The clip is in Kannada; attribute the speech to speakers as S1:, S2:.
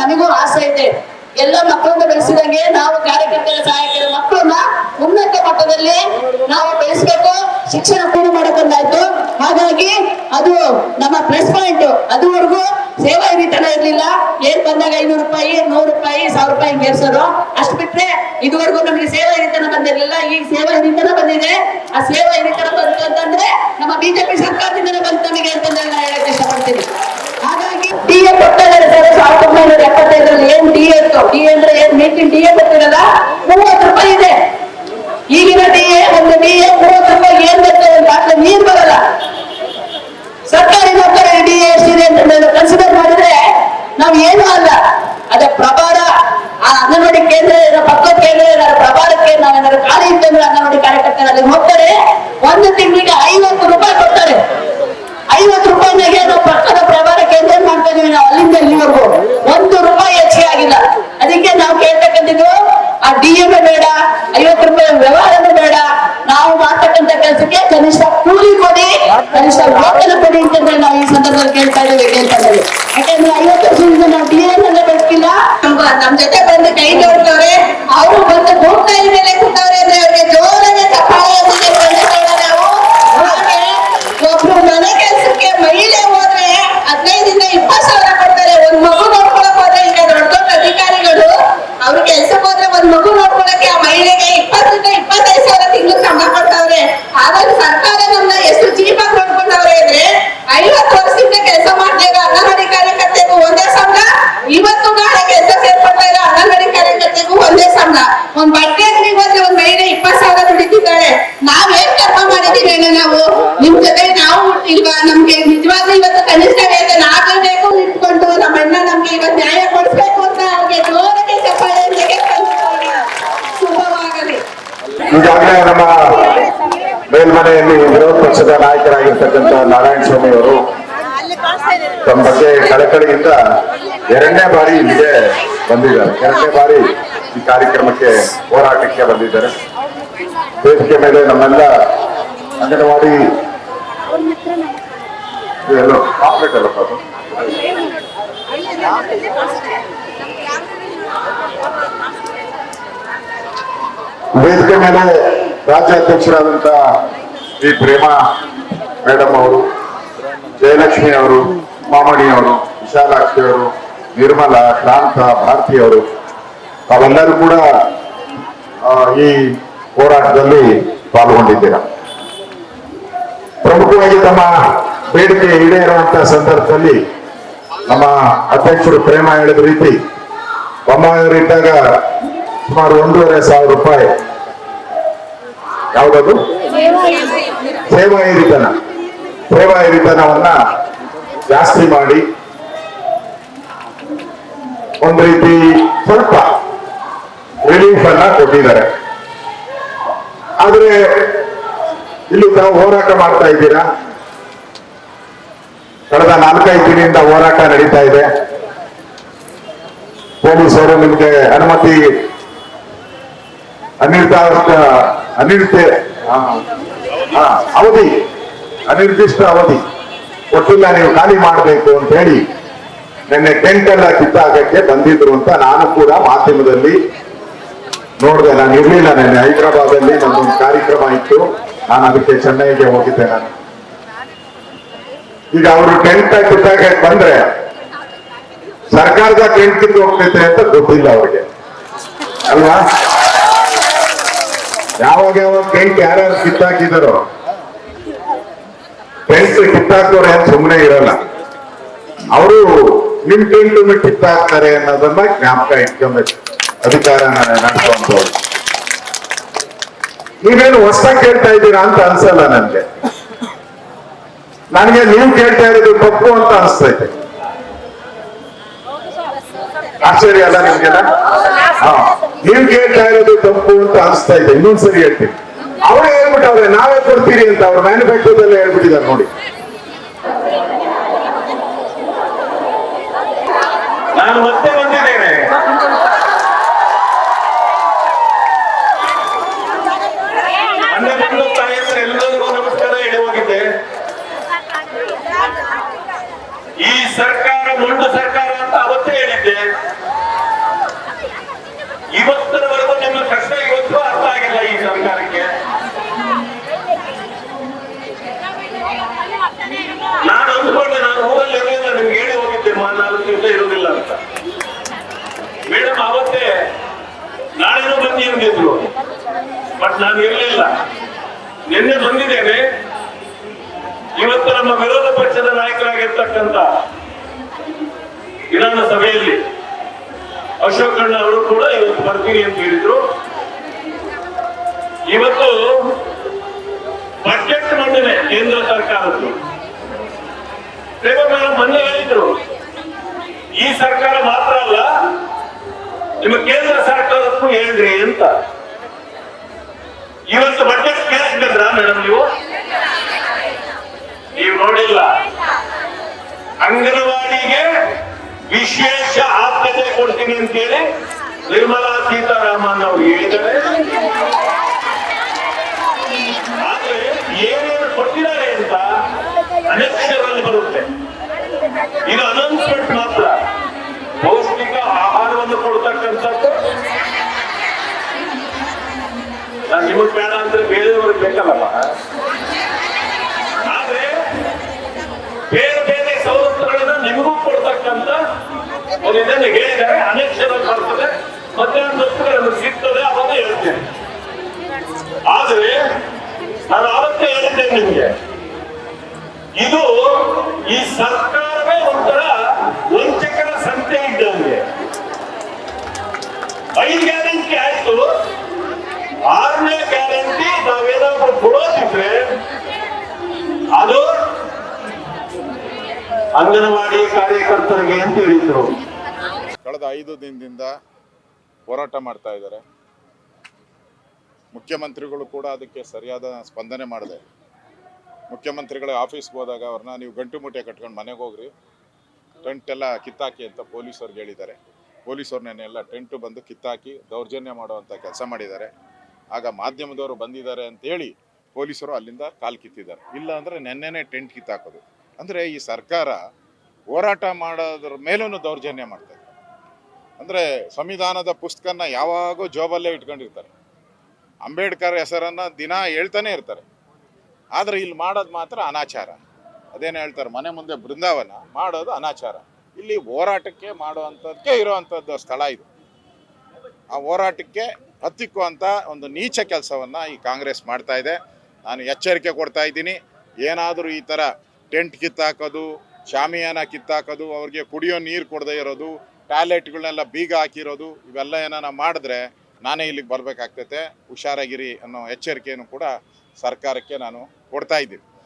S1: ನಮಗೂ ಆಸೆ ಇದೆ ಎಲ್ಲ ಮಕ್ಕಳನ್ನು ಬೆಳೆಸಿದಂಗೆ ನಾವು ಕಾರ್ಯಕರ್ತರ ಸಹಾಯಕರ. ಮಕ್ಕಳನ್ನ ಉನ್ನತ ಮಟ್ಟದಲ್ಲಿ ನಾವು ಬೆಳೆಸಬೇಕು. ಶಿಕ್ಷಣ ಪೂರ್ಣ ಮಾಡಕೊಂಡಾಯ್ತು ಹಾಗಾಗಿ ಅದು ನಮ್ಮ ಪ್ಲಸ್ ಪಾಯಿಂಟ್ ಅದುವರೆಗೂ ಸೇವಾ ಹಿರಿತನ ಇರ್ಲಿಲ್ಲ. ಏನ್ ಬಂದಾಗ ಐನೂರು ರೂಪಾಯಿ, ನೂರು ರೂಪಾಯಿ, ಸಾವಿರ ರೂಪಾಯಿ ಏರ್ಸೋರು ಅಷ್ಟು ಬಿಟ್ರೆ ಇದುವರೆಗೂ ನಮಗೆ ಸೇವಾ ಹಿರಿತನ ಬಂದಿರಲಿಲ್ಲ. ಈಗ ಸೇವಾ ಹಿರಿತನ ಬಂದಿದೆ. ಆ ಸೇವಾ ಹಿರಿತನ ಬಂತು ಅಂತಂದ್ರೆ ನಮ್ಮ ಬಿಜೆಪಿ ಸರ್ಕಾರದಿಂದನೇ ಬಂತು ನಮಗೆ ಅಂತಂದ್ರೆ ನಾನು ಹೇಳಕ್ ಇಷ್ಟಪಡ್ತೀನಿ. ಡಿ ಎ ಕೊಟ್ಟಿದ್ದಾರೆ ಸರ್ ಸಾವಿರದ ಒಂಬೈನೂರ ಎಪ್ಪತ್ತೈದರಲ್ಲಿ ಏನ್ ಡಿ ಎ ಇತ್ತು? ಡಿ ಅಂದ್ರೆ ಏನ್ ಮೀಟಿಂಗ್ ಡಿ ಎ ಕೊಟ್ಟಿರಲ್ಲ ಮೂವತ್ತು ರೂಪಾಯಿ ಇದೆ. ಈಗಿನ ಡಿ ಎ, ಒಂದು ಡಿ ಎ, ಮೂವತ್ತು ರೂಪಾಯಿ ಏನ್ ಬರ್ತದೆ ಅಂತ ಬಾಟ್ಲಿ ನೀರ್ ಬರಲ್ಲ. ಸರ್ಕಾರಿ ನೌಕರಿ ಡಿ ಎ ಎಷ್ಟಿದೆ ಅಂತ ನಾನು ಕನ್ಸಿಡರ್ ಮಾಡಿದ್ರೆ ನಾವು ಏನೂ ಅಲ್ಲ. ಅದೇ ಪ್ರಭಾರ, ಆ ಅಂಗನವಾಡಿ ಕೇಂದ್ರ ಏನೋ ಪಕ್ಕದ ಕೇಂದ್ರ ಏನಾದ್ರು ಪ್ರಭಾರಕ್ಕೆ ನಾವೇನಾದ್ರು ಖಾಲಿ ಇತ್ತಂದ್ರೆ ಅಂಗನವಾಡಿ ಕಾರ್ಯಕರ್ತರಲ್ಲಿ ಹೋಗ್ತಾರೆ. ಒಂದು ತಿಂಗಳಿಗೆ ಐವತ್ತು ರೂಪಾಯಿ ಕೊಡ್ತಾರೆ. ಐವತ್ತು ರೂಪಾಯಿನಾಗೆ ನಾವು ಮಾಡ್ತಾ ಅಲ್ಲಿಂದ ಇಲ್ಲಿವರೆಗೂ ಒಂದು ರೂಪಾಯಿ ಹೆಚ್ಚಿಗೆ ಆಗಿಲ್ಲ. ಅದಕ್ಕೆ ನಾವು ಕೇಳ್ತಕ್ಕಂಥದ್ದು, ಆ ಡಿ ಎಂ ಬೇಡ, ಐವತ್ತು ರೂಪಾಯಿ ವ್ಯವಹಾರನೂ ಬೇಡ. ನಾವು ಮಾಡ್ತಕ್ಕಂತ ಕೆಲಸಕ್ಕೆ ಕನಿಷ್ಠ ಕೂಲಿ ಕೊಡಿ, ಕನಿಷ್ಠ ವೇತನ ಕೊಡಿ ಅಂತಂದ್ರೆ ನಾವು ಈ ಸಂದರ್ಭದಲ್ಲಿ ಕೇಳ್ತಾ ಇದ್ದೇವೆ ಕೇಳ್ತಾ ಇದ್ದೇವೆ ಯಾಕಂದ್ರೆ ಐವತ್ತು ವರ್ಷದಿಂದ ನಾವು ಡಿ ಎಂ ಅನ್ನ ಬೆಳೆಸಿಲ್ಲ ನಮ್ ಜೊತೆ ಬಂದು ಕೈ ಜೋಡ್ತವ್ರೆ ಅವರು ಬಂದು ಹೋಗ್ತಾ ಮೇಲೆ ಕೂತವ್ರೆ ಅಂದ್ರೆ ಅವ್ರಿಗೆ ಜೋರಾಗಿ ಚಪ್ಪಾಳೆಯೊಂದಿಗೆ ಬಂದಿದ್ದೇವೆ ನಾವು ಹಾಗೆ ಒಬ್ರು ಮನೆ ಕೆಲ್ಸಕ್ಕೆ ಮಹಿಳೆ ಹೋದ್ರೆ ಹದಿನೈದಿಂದ ಇಪ್ಪತ್ತು ಸಾವಿರ ಕೊಡ್ತಾರೆ ಒಂದ್ ಮಗು ನೋಡ್ಕೊಳಕ್ ಹೋದ್ರೆ ಈಗ ದೊಡ್ಡ ದೊಡ್ಡ ಅಧಿಕಾರಿಗಳು ಅವ್ರ ಕೆಲ್ಸಕ್ಕೆ ಹೋದ್ರೆ ಒಂದ್ ಮಗು ನೋಡ್ಕೊಳಕ್ಕೆ ಆ ಮಹಿಳೆಗೆ ಇಪ್ಪತ್ತರಿಂದ ಇಪ್ಪತ್ತೈದು ಸಾವಿರ ತಿಂಗಳು ಸಂಬಳ ಕೊಡ್ತಾವ್ರೆ ಹಾಗಾಗಿ ಸರ್ಕಾರ ನಮ್ನ ಎಷ್ಟು ಚೀಪ್ ಆಗಿ ನೋಡ್ಕೊಂಡವ್ರೆ ಅಂದ್ರೆ ಐವತ್ತು ವರ್ಷದಿಂದ ಕೆಲಸ ಮಾಡ್ತಾ ಇರೋ ಅಂಗನವಾಡಿ ಕಾರ್ಯಕರ್ತೆಗೂ ಒಂದೇ ಸಂಬಳ ಇವತ್ತು ನಾಳೆ ಕೆಲಸ ಸೇರ್ಕೊಳ್ತಾ ಇರೋ ಅಂಗನವಾಡಿ ಕಾರ್ಯಕರ್ತೆಗೂ ಒಂದೇ ಸಂಬಳ ಒಂದ್ ಬಟ್ಟೆ ಅಂಗಡಿಗೆ ಹೋದ್ರೆ ಒಂದ್ ಮಹಿಳೆ ಇಪ್ಪತ್ತು ಸಾವಿರ ದುಡಿತಿದ್ದಾಳೆ. ನಾವೇನ್ ಕರ್ಮ ಮಾಡಿದೀವಿ ನಾವು? ನಿಮ್ ಜೊತೆ ನಾವು ಹುಟ್ಟಿಲ್ವಾ ನಮ್ಗೆ ನಿಜವಾಗ್ಲೂ ಇವತ್ತು ಕನಿಷ್ಠ ವೇತನ ಆಗಬೇಕು ಇಟ್ಕೊಂಡು ನಮ್ಮ ಅಣ್ಣ ನಮ್ಗೆ ಇವತ್ತು ನ್ಯಾಯ ಕೊಡಿಸ್ಬೇಕು ಅಂತ ಅವ್ರಿಗೆ ಜೋರಕ್ಕೆ ಚಪ್ಪಾಳೆಯೊಂದಿಗೆ ಕಲಿಸ್ತಾರೆ. ಶುಭವಾಗಲಿ
S2: ಈಗಾಗಲೇ ನಮ್ಮ ಮೇಲ್ಮನೆಯಲ್ಲಿ ವಿರೋಧ ಪಕ್ಷದ ನಾಯಕರಾಗಿರ್ತಕ್ಕಂಥ ನಾರಾಯಣ ಸ್ವಾಮಿ ಅವರು ತಮ್ಮ ಬಗ್ಗೆ ಕಳಕಳಿಯಿಂದ ಎರಡನೇ ಬಾರಿ ಇಲ್ಲಿಗೆ ಬಂದಿದ್ದಾರೆ. ಎರಡನೇ ಬಾರಿ ಈ ಕಾರ್ಯಕ್ರಮಕ್ಕೆ ಹೋರಾಟಕ್ಕೆ ಬಂದಿದ್ದಾರೆ. ವೇದಿಕೆ ಮೇಲೆ ನಮ್ಮೆಲ್ಲ ಅಂಗನವಾಡಿ ಕಾಂಪ್ಲೇಟ್ ಅಲ್ಲಪ್ಪ ಅದು? ವೇದಿಕೆ ಮೇಲೆ ರಾಜ್ಯಾಧ್ಯಕ್ಷರಾದಂತ ಈ ಪ್ರೇಮ ಮೇಡಮ್ ಅವರು, ಜಯಲಕ್ಷ್ಮಿ ಅವರು, ಮಾಮಣಿ ಅವರು, ವಿಶಾಲಾಕ್ಷಿ ಅವರು, ನಿರ್ಮಲ, ಕ್ರಾಂತ, ಭಾರತಿ ಅವರು, ತಾವೆಲ್ಲರೂ ಕೂಡ ಈ ಹೋರಾಟದಲ್ಲಿ ಪಾಲ್ಗೊಂಡಿದ್ದೀರಾ? ಪ್ರಮುಖವಾಗಿ ತಮ್ಮ ಬೇಡಿಕೆ ಈಡೇರುವಂತಹ ಸಂದರ್ಭದಲ್ಲಿ ನಮ್ಮ ಅಧ್ಯಕ್ಷರು ಪ್ರೇಮ ಹೇಳಿದ ರೀತಿ ಬೊಮ್ಮಾಯಿಯವರಿದ್ದಾಗ ಸುಮಾರು ಒಂದೂವರೆ ಸಾವಿರ ರೂಪಾಯಿ. ಯಾವುದದು? ಸೇವಾ ಹಿರಿತನ ಸೇವಾ ಹಿರಿತನವನ್ನ ಜಾಸ್ತಿ ಮಾಡಿ ಒಂದು ರೀತಿ ಸ್ವಲ್ಪ ರಿಲೀಫ್ ಅನ್ನ ಕೊಟ್ಟಿದ್ದಾರೆ. ಆದ್ರೆ ಇಲ್ಲಿ ತಾವು ಹೋರಾಟ ಮಾಡ್ತಾ ಇದ್ದೀರಾ? ಕಳೆದ ನಾಲ್ಕೈದು ದಿನದಿಂದ ಹೋರಾಟ ನಡೀತಾ ಇದೆ. ಪೊಲೀಸರು ನಿಮ್ಗೆ ಅನುಮತಿ ಅನಿರ್ದಿಷ್ಟ ಆ, ಅವಧಿ ಅನಿರ್ದಿಷ್ಟ ಅವಧಿ. ಕೊಟ್ಟಿಲ್ಲ ನೀವು ಖಾಲಿ ಮಾಡಬೇಕು ಅಂತ ಹೇಳಿ ನಿನ್ನೆ ಟೆಂಟ್ ಎಲ್ಲ ಕಿತ್ತಾಗಕ್ಕೆ ಬಂದಿದ್ರು ಅಂತ ನಾನು ಕೂಡ ಮಾಧ್ಯಮದಲ್ಲಿ ನೋಡಿದೆ. ನಾನು ಇರ್ಲಿಲ್ಲ ನಿನ್ನೆ. ಹೈದರಾಬಾದ್ ಅಲ್ಲಿ ನನ್ನೊಂದು ಕಾರ್ಯಕ್ರಮ ಇತ್ತು. ನಾನು ಅದಕ್ಕೆ ಚೆನ್ನೈಗೆ ಹೋಗಿದ್ದೆ ನಾನು. ಈಗ ಅವರು ಟೆಂಟ್ ಕಿತ್ತಾಗ ಬಂದ್ರೆ ಸರ್ಕಾರದ ಟೆಂಟ್ ಕಿತ್ತು ಹೋಗ್ತೈತೆ ಅಂತ ಗೊತ್ತಿಲ್ಲ ಅವ್ರಿಗೆ. ಅಲ್ವಾ? ಯಾವಾಗ ಯಾವಾಗ ಟೆಂಟ್ ಯಾರ್ಯಾರು ಕಿತ್ತಾಕಿದಾರೋ ಟೆಂಟ್ ಕಿತ್ತಾಕೋರು ಯಾರು ಸುಮ್ಮನೆ ಇರಲ್ಲ. ಅವರು ನಿಮ್ ಟೆಂಟ್ ಕಿತ್ತಾಕ್ತಾರೆ ಅನ್ನೋದನ್ನ ಜ್ಞಾಪಕ ಇಟ್ಕೊಬೇಕು. ಅಧಿಕಾರ ನಡ್ಕೊಂಡವ್ರು ನೀವೇನು ಹೊಸ ಕೇಳ್ತಾ ಇದ್ದೀರಾ ಅಂತ ಅನ್ಸಲ್ಲ ನನ್ಗೆ. ನನಗೆ ನೀವು ಕೇಳ್ತಾ ಇರೋದು ತಪ್ಪು ಅಂತ ಅನಿಸ್ತೈತೆ. ಆಶ್ಚರ್ಯ ಅಲ್ಲ ನಿಮ್ಗೆಲ್ಲ? ಹಾ. ನೀವು ಕೇಳ್ತಾ ಇರೋದು ತಪ್ಪು ಅಂತ ಅನಿಸ್ತಾ ಇದೆ, ಇನ್ನೊಂದ್ಸರಿ ಹೇಳ್ತೀನಿ. ಅವ್ರು ಹೇಳ್ಬಿಟ್ಟವ್ರೆ, ನಾವೇ ಕೊಡ್ತೀರಿ ಅಂತ ಅವ್ರ ಮ್ಯಾನುಫ್ಯಾಕ್ಚರ್ದಲ್ಲೇ ಹೇಳ್ಬಿಟ್ಟಿದ್ದಾರೆ ನೋಡಿ.
S3: ನಾನು ಮತ್ತೆ ಬಂದಿದ್ದೇನೆ. ಎಲ್ಲರಿಗೂ ನಮಸ್ಕಾರ ಹೇಳಿ ಹೋಗಿದ್ದೆ. ಈ ಸರ್ಕಾರ ಮೊಂಡು ಸರ್ಕಾರ ಅಂತ ಅವತ್ತೇ ಹೇಳಿದ್ದೆ. ಇವತ್ತರವರೆಗೂ ನಿಮ್ಮ ಕಷ್ಟ ಇವತ್ತು ಅರ್ಥ ಆಗಿಲ್ಲ ಈ ಸರ್ಕಾರಕ್ಕೆ. ನಾನು ಅಂದ್ಕೊಂಡೆ, ನಾನು ಹೋಗಲ್ಲಿ ಇರಲಿಲ್ಲ ನಿಮ್ಗೆ ಹೇಳಿ ಹೋಗಿದ್ದೆ ಮಾ ದಿವಸ ಇರೋದಿಲ್ಲ ಅಂತ. ಮೇಡಮ್, ಅವತ್ತೇ ನಾಳೆನೂ ಬನ್ನಿ ಅಂದಿದ್ರು ಬಟ್ ನಾನು ಇರಲಿಲ್ಲ. ನಿನ್ನೆ ಬಂದಿದ್ದೇನೆ. ಇವತ್ತು ನಮ್ಮ ವಿರೋಧ ಪಕ್ಷದ ನಾಯಕರಾಗಿರ್ತಕ್ಕಂಥ ವಿಧಾನಸಭೆಯಲ್ಲಿ ಅಶೋಕಣ್ಣ ಅವರು ಕೂಡ ಇವತ್ತು ಬರ್ತೀನಿ ಅಂತ ಹೇಳಿದ್ರು. ಇವತ್ತು ಬಜೆಟ್ ಮಂಡನೆ ಕೇಂದ್ರ ಸರ್ಕಾರದ್ದು. ಮೊನ್ನೆ ಹೇಳಿದ್ರು. ಈ ಸರ್ಕಾರ ಮಾತ್ರ ಅಲ್ಲ, ನಿಮ್ಮ ಕೇಂದ್ರ ಸರ್ಕಾರಕ್ಕೂ ಹೇಳ್ರಿ ಅಂತ. ಇವತ್ತು ಬಜೆಟ್ ಕೇಳಿಸ್ಕಂದ್ರ ಮೇಡಮ್ ನೀವು? ನೀವು ನೋಡಿಲ್ಲ. ಅಂಗನವಾಡಿಗೆ ವಿಶೇಷ ಆದ್ಯತೆ ಅಂತ ಅಂತೇಳಿ ನಿರ್ಮಲಾ ಸೀತಾರಾಮನ್ ಅವರು ಹೇಳಿದ್ದಾರೆ. ಆದ್ರೆ ಏನೇನು ಕೊಟ್ಟಿದ್ದಾರೆ ಅಂತ ಅನಕ್ಷರಲ್ಲಿ ಬರುತ್ತೆ. ಇದು ಅನೌನ್ಸ್ಮೆಂಟ್ ಮಾತ್ರ. ಪೌಷ್ಟಿಕ ಆಹಾರವನ್ನು ಕೊಡ್ತಕ್ಕಂಥದ್ದು. ನಾನು ನಿಮಗ್ ಬೇಡ ಅಂದ್ರೆ ಬೇರೆಯವ್ರಿಗೆ ಬೇಕಲ್ಲಪ್ಪ ಆದ್ರೆ ಬೇರೆ ಬೇರೆ ಸವಲತ್ತುಗಳನ್ನ ನಿಮಗೂ ಕೊಡ್ತಕ್ಕಂಥ ಒಂದು ಹೇಳಿದರೆ ಹೇಳಿದ್ದಾರೆ. ಜನ ಬರ್ತದೆ ಮಧ್ಯಾಹ್ನ ಸಿಗ್ತದೆ ಅವನ್ನ ಹೇಳ್ತೇನೆ. ಆದ್ರೆ ನಾನು ಅವತ್ತೇ ಹೇಳಿದ್ದೇನೆ ನಿಮ್ಗೆ. ಇದು ಈ ಸರ್ಕಾರವೇ ಒಂಥರ ವಂಚಕರ ಸಂತೆ ಇದ್ದಂಗೆ ಐದು ಗ್ಯಾರಂಟಿ ಆಯ್ತು. ಆರನೇ ಗ್ಯಾರಂಟಿ ನಾವೇನಾದ್ರೂ ಕೊಡೋದಿದ್ರೆ ಅದು ಅಂಗನವಾಡಿ ಕಾರ್ಯಕರ್ತರಿಗೆ ಅಂತ ಹೇಳಿದ್ರು.
S2: ಕಳೆದ ಐದು ದಿನದಿಂದ ಹೋರಾಟ ಮಾಡ್ತಾ ಇದ್ದಾರೆ. ಮುಖ್ಯಮಂತ್ರಿಗಳು ಕೂಡ ಅದಕ್ಕೆ ಸರಿಯಾದ ಸ್ಪಂದನೆ ಮಾಡಿದೆ. ಮುಖ್ಯಮಂತ್ರಿಗಳ ಆಫೀಸ್ಗೆ ಹೋದಾಗ ಅವ್ರನ್ನ ನೀವು ಗಂಟು ಮುಟ್ಟೆ ಕಟ್ಕೊಂಡು ಮನೆಗೆ ಹೋಗ್ರಿ. ಟೆಂಟ್ ಎಲ್ಲ ಕಿತ್ತಾಕಿ ಅಂತ ಪೊಲೀಸವ್ರಿಗೆ ಹೇಳಿದ್ದಾರೆ. ಪೊಲೀಸವ್ರನ್ನೆಲ್ಲ ಟೆಂಟು ಬಂದು ಕಿತ್ತಾಕಿ ದೌರ್ಜನ್ಯ ಮಾಡುವಂಥ ಕೆಲಸ ಮಾಡಿದ್ದಾರೆ. ಆಗ ಮಾಧ್ಯಮದವರು ಬಂದಿದ್ದಾರೆ ಅಂತೇಳಿ ಪೊಲೀಸರು ಅಲ್ಲಿಂದ ಕಾಲು ಕಿತ್ತಿದ್ದಾರೆ. ಇಲ್ಲ ಅಂದರೆ ನೆನ್ನೆನೇ ಟೆಂಟ್ ಕಿತ್ತಾಕೋದು. ಅಂದರೆ ಈ ಸರ್ಕಾರ ಹೋರಾಟ ಮಾಡೋದ್ರ ಮೇಲೂ ದೌರ್ಜನ್ಯ ಮಾಡ್ತಾರೆ ಅಂದರೆ ಸಂವಿಧಾನದ ಪುಸ್ತಕನ ಯಾವಾಗೂ ಜೋಬಲ್ಲೇ ಇಟ್ಕೊಂಡಿರ್ತಾರೆ. ಅಂಬೇಡ್ಕರ್ ಹೆಸರನ್ನು ದಿನ ಹೇಳ್ತಾನೆ ಇರ್ತಾರೆ. ಆದರೆ ಇಲ್ಲಿ ಮಾಡೋದು ಮಾತ್ರ ಅನಾಚಾರ. ಅದೇನು ಹೇಳ್ತಾರೆ, ಮನೆ ಮುಂದೆ ಬೃಂದಾವನ ಮಾಡೋದು ಅನಾಚಾರ. ಇಲ್ಲಿ ಹೋರಾಟಕ್ಕೆ ಮಾಡುವಂಥದ್ದಕ್ಕೆ ಇರುವಂಥದ್ದು ಸ್ಥಳ ಇದು. ಆ ಹೋರಾಟಕ್ಕೆ ಹತ್ತಿಕ್ಕುವಂಥ ಒಂದು ನೀಚ ಕೆಲಸವನ್ನು ಈ ಕಾಂಗ್ರೆಸ್ ಮಾಡ್ತಾ ಇದೆ. ನಾನು ಎಚ್ಚರಿಕೆ ಕೊಡ್ತಾ ಇದ್ದೀನಿ. ಏನಾದರೂ ಈ ಥರ ಟೆಂಟ್ ಕಿತ್ತಾಕೋದು, ಶಾಮಿಯಾನ ಕಿತ್ತಾಕೋದು, ಅವ್ರಿಗೆ ಕುಡಿಯೋ ನೀರು ಕೊಡದೇ ಇರೋದು ಟಾಯ್ಲೆಟ್ಗಳನ್ನೆಲ್ಲ ಬೀಗ ಹಾಕಿರೋದು, ಇವೆಲ್ಲ ಏನಾರ ಮಾಡಿದ್ರೆ ನಾನೇ ಇಲ್ಲಿಗೆ ಬರಬೇಕಾಗ್ತೈತೆ. ಹುಷಾರಾಗಿರಿ ಅನ್ನೋ ಎಚ್ಚರಿಕೆಯನ್ನು ಕೂಡ ಸರ್ಕಾರಕ್ಕೆ ನಾನು ಕೊಡ್ತಾ ಇದ್ದೀನಿ